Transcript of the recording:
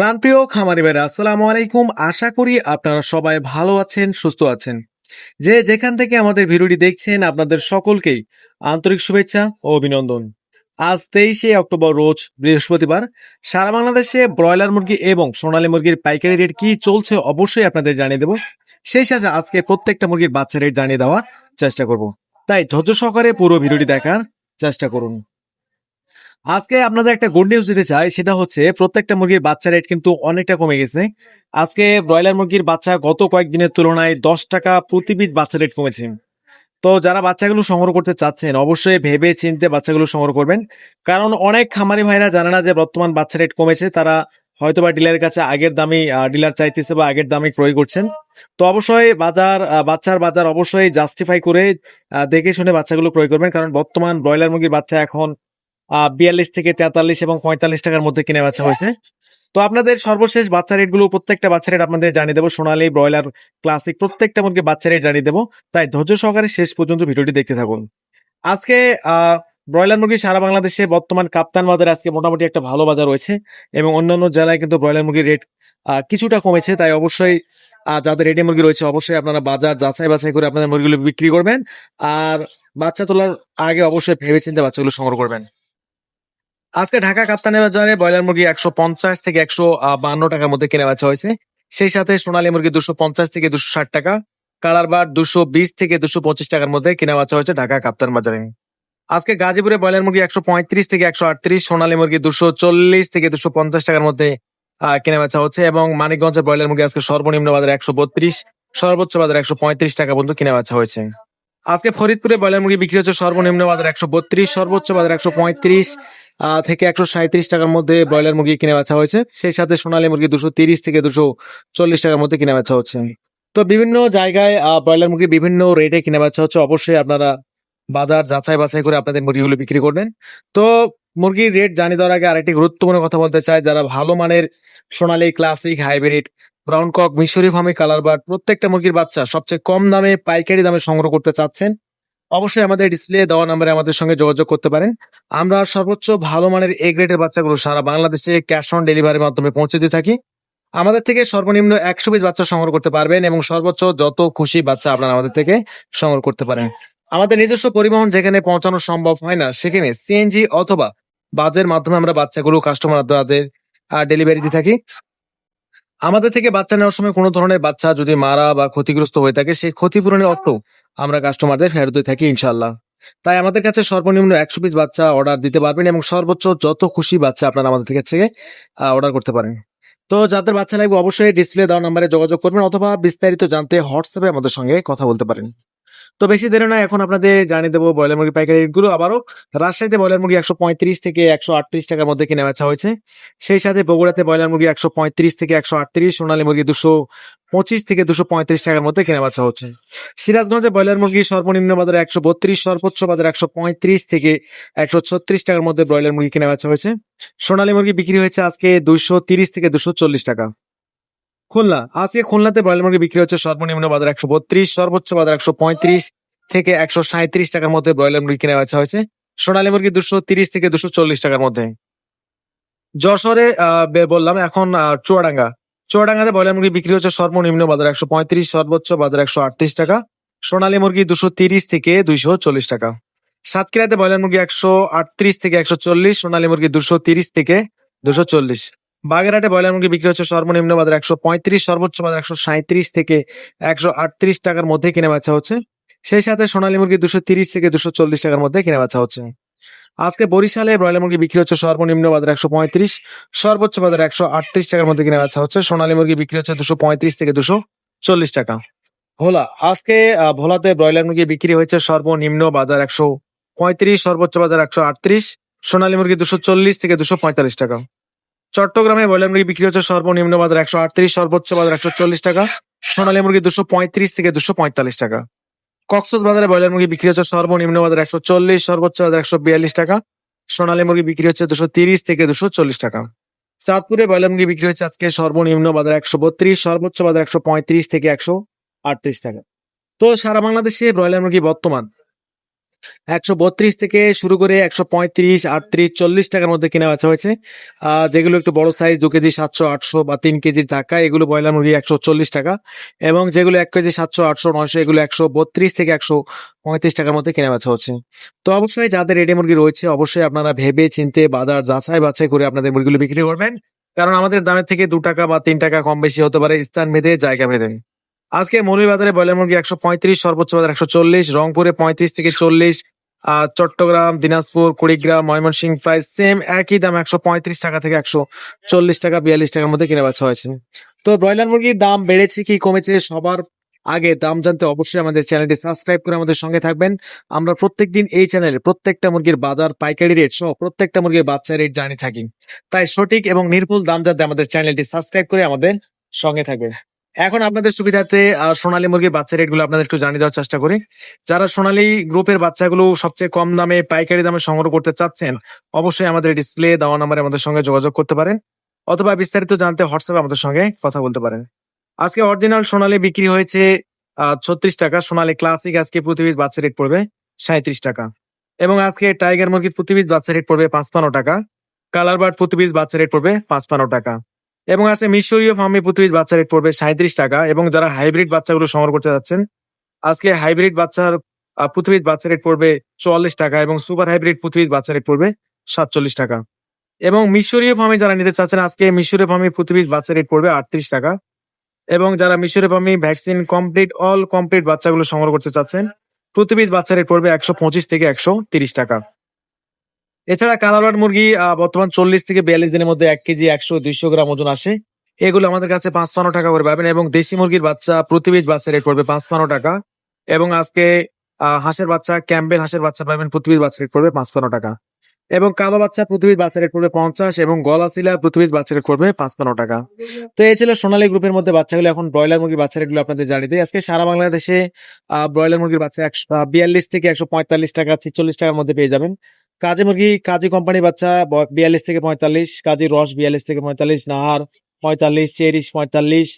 প্রাণপ্রিয় খামারি ভাইরা, আসসালামু আলাইকুম। আশা করি আপনারা সবাই ভালো আছেন, সুস্থ আছেন। যে যেখান থেকে আমাদের ভিডিওটি দেখছেন, আপনাদের সকলকেই আন্তরিক শুভেচ্ছা ও অভিনন্দন। আজ তেইশে অক্টোবর, রোজ বৃহস্পতিবার। সারা বাংলাদেশে ব্রয়লার মুরগি এবং সোনালী মুরগির পাইকারি রেট কি চলছে অবশ্যই আপনাদের জানিয়ে দেবো। সেই সাথে আজকে প্রত্যেকটা মুরগির বাচ্চা রেট জানিয়ে দেওয়ার চেষ্টা করব। তাই ধৈর্য সহকারে পুরো ভিডিওটি দেখার চেষ্টা করুন। আজকে আপনাদের একটা গুড নিউজ দিতে চাই, সেটা হচ্ছে প্রত্যেকটা মুরগির বাচ্চা রেট কিন্তু অনেকটা কমে গেছে। আজকে ব্রয়লার মুরগির বাচ্চা গত কয়েকদিনের তুলনায় দশ টাকা প্রতি পিস বাচ্চা রেট কমেছে। তো যারা বাচ্চাগুলো সংগ্রহ করতে চাচ্ছেন, অবশ্যই ভেবে চিনতে বাচ্চাগুলো সংগ্রহ করবেন। কারণ অনেক খামারি ভাইরা জানে না যে বর্তমান বাচ্চা রেট কমেছে, তারা হয়তো বা ডিলারের কাছে আগের দামে ডিলার চাইতেছে বা আগের দামে ক্রয় করছেন। তো অবশ্যই বাজার বাচ্চার বাজার অবশ্যই জাস্টিফাই করে দেখে শুনে বাচ্চাগুলো ক্রয় করবেন। কারণ বর্তমান ব্রয়লার মুরগির বাচ্চা এখন বিয়াল্লিশ থেকে তেতাল্লিশ এবং পঁয়তাল্লিশ টাকার মধ্যে কিনে বাচ্চা হয়েছে। তো আপনাদের সর্বশেষ বাচ্চা রেটগুলো প্রত্যেকটা বাচ্চা রেট আপনাদের জানিয়ে দেবো। সোনালি, ব্রয়লার ক্লাসিক প্রত্যেকটা মুরগি বাচ্চা রেট জানিয়ে দেবো। তাই ধৈর্য সহকারে শেষ পর্যন্ত ভিডিওটি দেখতে থাকুন। আজকে ব্রয়লার মুরগি সারা বাংলাদেশে বর্তমান কাপ্তান বাজারে আজকে মোটামুটি একটা ভালো বাজার রয়েছে এবং অন্যান্য জেলায় কিন্তু ব্রয়লার মুরগির রেট কিছুটা কমেছে। তাই অবশ্যই যাদের রেডি মুরগি রয়েছে অবশ্যই আপনারা বাজার যাচাই বাছাই করে আপনাদের মুরগিগুলো বিক্রি করবেন। আর বাচ্চা তোলার আগে অবশ্যই ভেবে চিন্তে বাচ্চাগুলো সংগ্রহ করবেন। আজকে ঢাকা কাপ্তানি বাজারে ব্রয়লার মুরগি একশো পঞ্চাশ থেকে একশো বান্ন টাকার মধ্যে কেনা বেচা হয়েছে। সেই সাথে সোনালী মুরগি দুশো পঞ্চাশ থেকে দুশো ষাট টাকা, কালার বার দুশো বিশ থেকে দুশো পঁচিশ টাকার মধ্যে কেনা বেচা হয়েছে ঢাকা কাপ্তান বাজারে। আজকে গাজীপুরে ব্রয়লার মুরগি একশো পঁয়ত্রিশ থেকে একশো আটত্রিশ, সোনালী মুরগি দুশো চল্লিশ থেকে দুশো পঞ্চাশ টাকার মধ্যে কেনা বেচা হচ্ছে এবং মানিকগঞ্জের ব্রয়লার মুরগি আজকে সর্বনিম্ন বাজারে একশো বত্রিশ, সর্বোচ্চ বাজারে একশো পঁয়ত্রিশ টাকা পর্যন্ত কেনা বেচা হয়েছে। আজকে ফরিদপুরে ব্রয়লার মুরগি বিক্রি হচ্ছে সর্বনিম্ন বাজার একশো বত্রিশ, সর্বোচ্চ বাজার একশো পঁয়ত্রিশ থেকে একশো সাঁত্রিশ টাকার মধ্যে ব্রয়লার মুরগি কিনে বেচা হয়েছে। সেই সাথে সোনালী মুরগি দুশো তিরিশ থেকে দুশো চল্লিশ টাকার মধ্যে কিনে বেচা হচ্ছে। তো বিভিন্ন জায়গায় ব্রয়লার মুরগি বিভিন্ন রেটে কিনে বেচা হচ্ছে। অবশ্যই আপনারা বাজার যাচাই বাছাই করে আপনাদের মুরগিগুলো বিক্রি করবেন। তো মুরগির রেট জানিয়ে দেওয়ার আগে আরেকটি গুরুত্বপূর্ণ কথা বলতে চাই। যারা ভালো মানের Sonali classic hybrid brown cock, মিশরি ফার্মি কালার বার্ড, প্রত্যেকটা মুরগির বাচ্চা সবচেয়ে কম দামে, পাইকারি দামে সংগ্রহ করতে চাচ্ছেন। অবশ্যই আমাদের ডিসপ্লে দেওয়া নাম্বারে আমাদের সঙ্গে যোগাযোগ করতে পারেন। আমরা সর্বোচ্চ ভালো মানের এ গ্রেডের বাচ্চাগুলো সারা বাংলাদেশে ক্যাশ অন ডেলিভারির মাধ্যমে পৌঁছে দিয়ে থাকি। আমাদের থেকে সর্বনিম্ন একশো পিস বাচ্চা সংগ্রহ করতে পারবেন এবং সর্বোচ্চ যত খুশি বাচ্চা আপনারা আমাদের থেকে সংগ্রহ করতে পারেন। আমাদের নিজস্ব পরিবহন যেখানে পৌঁছানো সম্ভব হয় না, সেখানে সিএনজি অথবা বাজের মাধ্যমে আমরা বাচ্চাগুলো কাস্টমারদের ডেলিভারি দিয়ে থাকি। আমাদের থেকে বাচ্চা নেওয়ার সময় কোনো ধরনের বাচ্চা যদি মারা বা ক্ষতিগ্রস্ত হয়ে থাকে, সেই ক্ষতিপূরণের অর্থ আমরা কাস্টমারদের ফেরত দিয়ে থাকি ইনশাল্লাহ তাই আমাদের কাছে সর্বনিম্ন একশো পিস বাচ্চা অর্ডার দিতে পারবেন এবং সর্বোচ্চ যত খুশি বাচ্চা আপনারা আমাদের থেকে অর্ডার করতে পারেন। তো যাদের বাচ্চা লাগবে, অবশ্যই ডিসপ্লে দেওয়া নাম্বারে যোগাযোগ করবেন অথবা বিস্তারিত জানতে হোয়াটসঅ্যাপে আমাদের সঙ্গে কথা বলতে পারেন। তো বেশি দেরি না এখন আপনাদের জানিয়ে দেবো ব্রয়লার মুরগি পাইকারি রেটগুলো। আবারও রাজশাহীতে ব্রয়লার মুরগি একশো পঁয়ত্রিশ থেকে একশো আটত্রিশ টাকার মধ্যে কিনে বেচা হয়েছে। সেই সাথে বগুড়াতে ব্রয়লার মুরগি একশো পঁয়ত্রিশ থেকে একশো আটত্রিশ, সোনালী মুরগি দুশো পঁচিশ থেকে দুশো পঁয়ত্রিশ টাকার মধ্যে কেনা বেচা হচ্ছে। সিরাজগঞ্জে ব্রয়লার মুরগি সর্বনিম্ন বাজারে একশো বত্রিশ, সর্বোচ্চ বাজারে একশো পঁয়ত্রিশ থেকে একশো ছত্রিশ টাকার মধ্যে ব্রয়লার মুরগি কেনা বেচা হয়েছে। সোনালী মুরগি বিক্রি হয়েছে আজকে দুশো তিরিশ থেকে দুশো চল্লিশ টাকা। খুলনা। আজকে খুলনাতে ব্রয়লার মুরগি বিক্রি হচ্ছে সর্বনিম্ন বাজার একশো বত্রিশ, সর্বোচ্চ বাজার একশো পঁয়ত্রিশ থেকে একশো সাঁত্রিশ টাকার মধ্যে ব্রয়লার মুরগি কেনা বেচা হয়েছে। সোনালী মুরগি দুশো তিরিশ থেকে দুশো চল্লিশ টাকার মধ্যে। যশোরে বললাম, এখন চুয়াডাঙ্গা। চুয়াডাঙ্গাতে ব্রয়লার মুরগি বিক্রি হচ্ছে সর্বনিম্ন বাজার একশো পঁয়ত্রিশ, সর্বোচ্চ বাজার একশো আটত্রিশ টাকা। সোনালী মুরগি দুশো তিরিশ থেকে দুইশো চল্লিশ টাকা। সাতক্ষীরাতে ব্রয়লার মুরগি একশো আটত্রিশ থেকে একশো চল্লিশ, সোনালী মুরগি দুশো তিরিশ থেকে দুশো চল্লিশ। বাগেরহাটে ব্রয়লার মুরগি বিক্রি হচ্ছে সর্বনিম্ন বাজার একশো পঁয়ত্রিশ, সর্বোচ্চ বাজার একশো সাঁত্রিশ থেকে একশো আটত্রিশ টাকার মধ্যে কিনে বেচা হচ্ছে। সেই সাথে সোনালী মুরগি দুশো তিরিশ থেকে দুশো চল্লিশ টাকার মধ্যে কিনে বেচা হচ্ছে। আজকে বরিশালে ব্রয়লার মুরগি বিক্রি হচ্ছে সর্বনিম্ন বাজার একশো পঁয়ত্রিশ, সর্বোচ্চ বাজার একশো আটত্রিশ টাকার মধ্যে কিনে বেচা হচ্ছে। সোনালী মুরগি বিক্রি হচ্ছে দুশো পঁয়ত্রিশ থেকে দুশো চল্লিশ টাকা। ভোলা, আজকে ভোলাতে ব্রয়লার মুরগি বিক্রি হয়েছে সর্বনিম্ন বাজার একশো পঁয়ত্রিশ, সর্বোচ্চ বাজার একশো আটত্রিশ, সোনালী মুরগি দুশো চল্লিশ থেকে দুশো পঁয়তাল্লিশ টাকা। চট্টগ্রামে ব্রয়লার মুরগি বিক্রি হচ্ছে সর্বনিম্ন বাজার একশো আটত্রিশ, সর্বোচ্চ বাজার একশো চল্লিশ টাকা। সোনালী মুরগি দুশো পঁয়ত্রিশ থেকে দুশো পঁয়তাল্লিশ টাকা। কক্সবাজারে বাজারে ব্রয়লার মুরগি বিক্রি হচ্ছে সর্বনিম্ন বাজার একশো চল্লিশ, সর্বোচ্চ বাজার একশো বিয়াল্লিশ টাকা। সোনালী মুরগি বিক্রি হচ্ছে দুশো তিরিশ থেকে দুশো চল্লিশ টাকা। চাঁদপুরে ব্রয়লার মুরগি বিক্রি হচ্ছে আজকে সর্বনিম্ন বাজার একশো বত্রিশ, সর্বোচ্চ বাজার একশো পঁয়ত্রিশ থেকে একশো আটত্রিশ টাকা। তো সারা বাংলাদেশে ব্রয়লার মুরগি বর্তমান একশো বত্রিশ থেকে শুরু করে একশো পঁয়ত্রিশ, আটত্রিশ, চল্লিশ টাকার মধ্যে কেনা বেচা হয়েছে। যেগুলো একটু বড় সাইজ দু কেজি সাতশো, আটশো বা তিন কেজির টাকা এগুলো ব্রয়লার মুরগি একশো চল্লিশ টাকা। এবং যেগুলো এক কেজি সাতশো, আটশো, নয়শো, এগুলো একশো বত্রিশ থেকে একশো পঁয়ত্রিশ টাকার মধ্যে কেনা বেচা হচ্ছে। তো অবশ্যই যাদের রেডি মুরগি রয়েছে, অবশ্যই আপনারা ভেবে চিনতে, বাজার যাচাই বাছাই করে আপনাদের মুরগিগুলো বিক্রি করবেন। কারণ আমাদের দামের থেকে দু টাকা বা তিন টাকা কম বেশি হতে পারে। স্থান ভেদে, জায়গা ভেদে। আজকে মৌলভীবাজারে ব্রয়লার মুরগি একশো পঁয়ত্রিশ, সর্বোচ্চ বাজার একশো চল্লিশ, রংপুরে পঁয়ত্রিশ থেকে চল্লিশ চট্টগ্রাম, দিনাজপুর, কুড়িগ্রাম, ময়মনসিংহ প্রায় সেম একই দাম একশো পঁয়ত্রিশ টাকা থেকে একশো চল্লিশ টাকা, বিয়াল্লিশ টাকার মধ্যে কেনা বেচা হয়েছে। তো ব্রয়লার মুরগির দাম বেড়েছে কি কমেছে সবার আগে দাম জানতে অবশ্যই আমাদের চ্যানেলটি সাবস্ক্রাইব করে আমাদের সঙ্গে থাকবেন। আমরা প্রত্যেকদিন এই চ্যানেলে প্রত্যেকটা মুরগির বাজার, পাইকারি রেট সহ প্রত্যেকটা মুরগির বাচ্চা রেট জানিয়ে থাকি। তাই সঠিক এবং নির্ভুল দাম জানতে আমাদের চ্যানেলটি সাবস্ক্রাইব করে আমাদের সঙ্গে থাকবেন। এখন আপনাদের সুবিধাতে সোনালী মুরগির বাচ্চা রেটগুলো আপনাদের একটু জানিয়ে দেওয়ার চেষ্টা করি। যারা সোনালী গ্রুপের বাচ্চাগুলো সবচেয়ে কম দামে, পাইকারি দামে সংগ্রহ করতে চাচ্ছেন, অবশ্যই আমাদের ডিসপ্লে দেওয়া নাম্বারে আমাদের সঙ্গে যোগাযোগ করতে পারেন। অথবা বিস্তারিত জানতে হোয়াটসঅ্যাপে আমাদের সঙ্গে কথা বলতে পারেন। আজকে অরিজিনাল সোনালী বিক্রি হয়েছে ছত্রিশ টাকা। সোনালী ক্লাসিক আজকে প্রতি বাচ্চা রেট পড়বে সাঁত্রিশ টাকা। এবং আজকে টাইগার মুরগির প্রতি বাচ্চা রেট পড়বে পাঁচপান্ন টাকা। কালার বার্ড প্রতি বাচ্চা রেট পড়বে পাঁচপান্ন টাকা। এবং আছে মিশরীয় ফার্মে পিস বাচ্চা রেট পড়বে সাঁত্রিশ টাকা এবং যারা হাইব্রিড বাচ্চাগুলো সংগ্রহ করতে যাচ্ছেন, আজকে হাইব্রিড বাচ্চার প্রতি বাচ্চা রেট পড়বে চুয়াল্লিশ টাকা এবং সুপার হাইব্রিড পিস বাচ্চা রেট পড়বে সাতচল্লিশ টাকা। এবং মিশরীয় ফার্মে যারা নিতে চাচ্ছেন, আজকে মিশরীয় ফার্মে পিস বাচ্চা রেট পড়বে আটত্রিশ টাকা এবং যারা মিশরীয় ফার্মে ভ্যাকসিন কমপ্লিট, অল কমপ্লিট বাচ্চাগুলো সংগ্রহ করতে চাচ্ছেন পিস বাচ্চা রেট পড়বে একশো পঁচিশ থেকে একশো তিরিশ টাকা। এছাড়া কালারবাট মুরগি বর্তমান চল্লিশ থেকে বিয়াল্লিশ দিনের মধ্যে এক কেজি একশো দুইশো গ্রাম ওজন আসে। এগুলো আমাদের কাছে পাঁচপান্ন টাকা করে পাবেন এবং দেশি মুরগির বাচ্চা প্রতি পিস বাচ্চা রেট পড়বে পাঁচপান্ন টাকা এবং আজকে হাঁসের বাচ্চা, ক্যাম্বেল হাঁসের বাচ্চা পাবেন প্রতি পিস বাচ্চা রেট পড়বে পাঁচপান্ন টাকা এবং কালো বাচ্চা পিস বাচ্চা রেট পড়বে পঞ্চাশ এবং গলা শিলা প্রতি পিস বাচ্চা রেট পড়বে পাঁচপান্ন টাকা। তো এই ছিল সোনালী গ্রুপের মধ্যে বাচ্চাগুলো। এখন ব্রয়লার মুরগির বাচ্চা রেটগুলো আপনাদের জানিয়ে দিই। আজকে সারা বাংলাদেশে ব্রয়লার মুরগির বাচ্চা একশো বিয়াল্লিশ থেকে একশো পঁয়তাল্লিশ টাকা, ছিচল্লিশ টাকার মধ্যে পেয়ে যাবেন। কাজী মুরগি, কাজী কোম্পানির বাচ্চা বিয়াল্লিশ থেকে পঁয়তাল্লিশ, কাজী রস বিয়াল্লিশ থেকে পঁয়তাল্লিশ, নাহার পঁয়তাল্লিশ, চেরিশ পঁয়তাল্লিশ